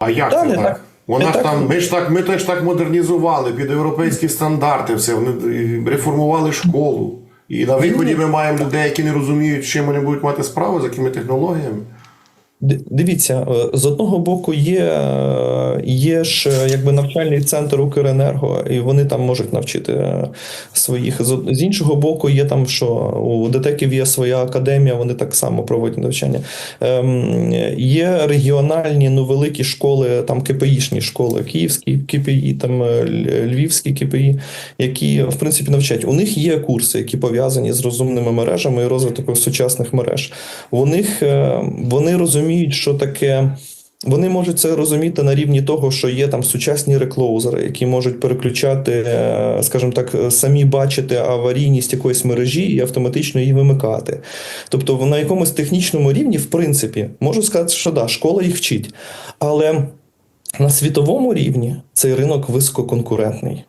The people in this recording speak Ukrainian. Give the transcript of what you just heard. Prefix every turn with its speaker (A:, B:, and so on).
A: А як
B: Та,
A: це так?
B: так.
A: Вона ж
B: так.
A: там, ми ж так, ми теж так модернізували під європейські стандарти, все вони реформували школу. І на виході ми маємо людей, які не розуміють, чим вони будуть мати справу, з якими технологіями.
B: Дивіться, е, з одного боку є, е, є ж е, якби навчальний центр Укренерго, і вони там можуть навчити своїх. З іншого боку, є там, що у ДТЕКів є своя академія, вони так само проводять навчання. Ем, Є регіональні, ну великі школи, там КПІшні школи, київські КПІ, там львівські КПІ, які в принципі навчать. У них є курси, які пов'язані з розумними мережами і розвитком сучасних мереж. У них вони розуміють, що таке. Вони можуть це розуміти на рівні того, що є там сучасні реклоузери, які можуть переключати, е, скажімо так, самі бачити аварійність якоїсь мережі і автоматично її вимикати. Тобто, на якомусь технічному рівні, в принципі, можу сказати, що да, школа їх вчить. Але на світовому рівні цей ринок висококонкурентний.